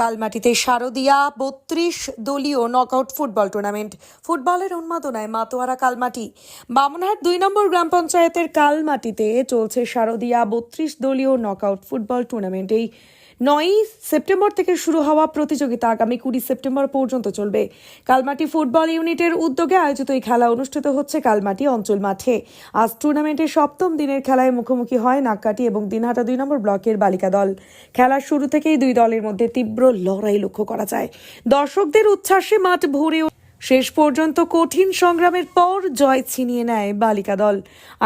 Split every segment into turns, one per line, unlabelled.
কালমাটিতে শারদিয়া বত্রিশ দলীয় knockout football tournament ফুটবলের উন্মাদনায় মাতোয়ারা কালমাটি। বামনহাট দুই নম্বর গ্রাম পঞ্চায়েতের কালমাটিতে চলছে শারদিয়া বত্রিশ দলীয় নকআউট ফুটবল টুর্নামেন্ট এই নয়ই সেপ্টেম্বর থেকে শুরু হওয়া প্রতিযোগিতা আগামী কুড়ি সেপ্টেম্বর পর্যন্ত চলবে। কালমাটি ফুটবল ইউনিটের উদ্যোগে আয়োজিত এই খেলা অনুষ্ঠিত হচ্ছে কালমাটি অঞ্চল মাঠে। আজ টুর্নামেন্টের সপ্তম দিনের খেলায় মুখোমুখি হয় নাক্কাটি এবং দিনহাটা দুই নম্বর ব্লকের বালিকা দল। খেলার শুরু থেকেই দুই দলের মধ্যে তীব্র লড়াই লক্ষ্য করা যায়। দর্শকদের উচ্ছ্বাসে মাঠ ভরে। শেষ পর্যন্ত কঠিন সংগ্রামের পর জয় ছিনিয়ে নেয় বালিকা দল।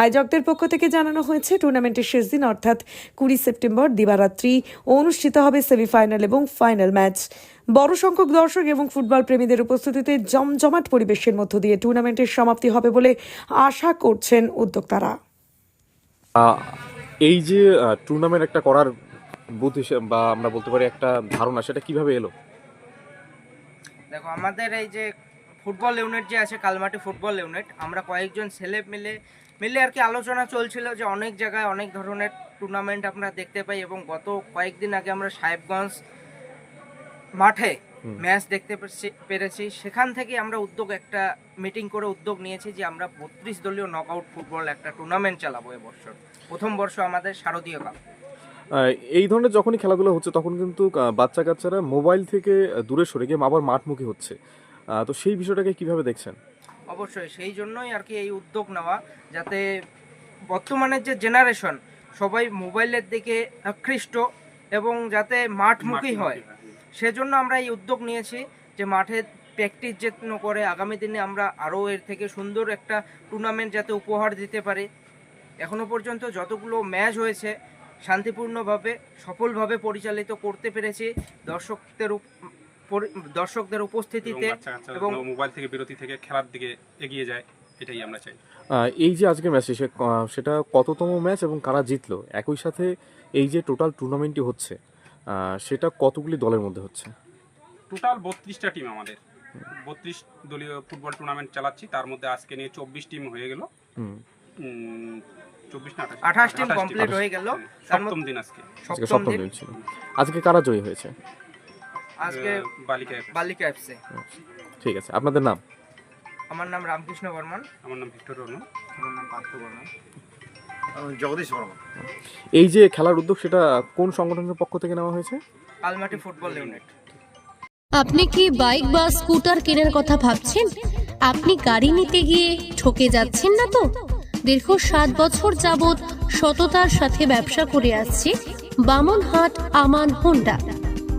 আয়োজকদের পক্ষ থেকে জানানো হয়েছে টুর্নামেন্টের শেষ দিন অর্থাৎ কুড়ি সেপ্টেম্বর দিবারাত্রি অনুষ্ঠিত হবে সেমিফাইনাল এবং ফাইনাল ম্যাচ। বড় সংখ্যক দর্শক এবং ফুটবল প্রেমীদের উপস্থিতিতে জমজমাট পরিবেশের মধ্য দিয়ে টুর্নামেন্টের সমাপ্তি হবে বলে আশা করছেন উদ্যোক্তারা।
এই যে টুর্নামেন্ট একটা করার বুথ হিসেবে বা আমরা বলতে পারি একটা ধারণা সেটা কীভাবে এলো?
দেখো আমাদের এই যে ফুটবল ইউনিট যে আছে কালমাটি ফুটবল ইউনিট আমরা কয়েকজন ছেলে মিলে মিলে আর কি আলোচনা চলছিল যে অনেক জায়গায় অনেক ধরনের টুর্নামেন্ট আমরা দেখতে পাই এবং গত কয়েকদিন আগে আমরা সাহেবগঞ্জ মাঠে ম্যাচ দেখতে পেরেছি- সেখান থেকে আমরা উদ্যোগ একটা মিটিং করে উদ্যোগ নিয়েছি যে আমরা বত্রিশ দলীয় নকআউট ফুটবল একটা টুর্নামেন্ট চালাবো এবছর প্রথম বর্ষ আমাদের শারদীয় কাপ।
এই ধরনের যখনই খেলাধুলা হচ্ছে তখন কিন্তু বাচ্চা কাচ্চারা মোবাইল থেকে দূরে সরে গিয়ে আবার মাঠমুখী হচ্ছে। তো সেই বিষয়টাকে কীভাবে দেখছেন?
অবশ্যই সেই জন্যই আর কি এই উদ্যোগ নেওয়া যাতে বর্তমানের যে জেনারেশন সবাই মোবাইলের দিকে আকৃষ্ট এবং যাতে মাঠমুখী হয়। সেজন্য আমরা এই উদ্যোগ নিয়েছি যে মাঠে প্র্যাকটিস যেন করে আগামী দিনে আমরা আরও এর থেকে সুন্দর একটা টুর্নামেন্ট যাতে উপহার দিতে পারি। এখনও পর্যন্ত যতগুলো ম্যাচ হয়েছে শান্তিপূর্ণভাবে সফলভাবে পরিচালিত করতে পেরেছি। দর্শকদের দর্শকদের উপস্থিতিতে
এবং মোবাইল থেকে বিরতি থেকে খেলার দিকে এগিয়ে যায় এটাই আমরা চাই।
এই যে আজকে ম্যাচ সেটা কততম ম্যাচ এবং কারা জিতলো? একই সাথে এই যে টোটাল টুর্নামেন্টটি হচ্ছে সেটা কতগুলি দলের মধ্যে হচ্ছে?
টোটাল বত্রিশটা টিম আমাদের। বত্রিশ দলীয় ফুটবল টুর্নামেন্ট চালাচ্ছি তার মধ্যে আজকে নিয়ে চব্বিশ টিম হয়ে গেল।
আঠাশ। টিম কমপ্লিট হয়ে গেল।
সপ্তম দিন আজকে।
সপ্তম দিন।
ছিল। আজকে কারা জয়ী হয়েছে?
আজকে
বালিকা
বালিকা এফসি
ঠিক আছে আপনাদের নাম?
আমার নাম রামকৃষ্ণ বর্মন।
আমার নাম ভিক্টর রর্মন
আমার নাম পার্থ বর্মন।
জগদীশ বর্মন।
এই যে খেলার উদ্যোগ সেটা কোন সংগঠনের পক্ষ থেকে নেওয়া হয়েছে?
Almaty football unit.
আপনি কি বাইক বা স্কুটার কেনার কথা ভাবছেন? আপনি গাড়ি নিতে গিয়ে ঠকে যাচ্ছেন না তো? দীর্ঘ সাত বছর যাবৎ সততার সাথে ব্যবসা করে আসছে বামনহাট আমান হোন্ডা।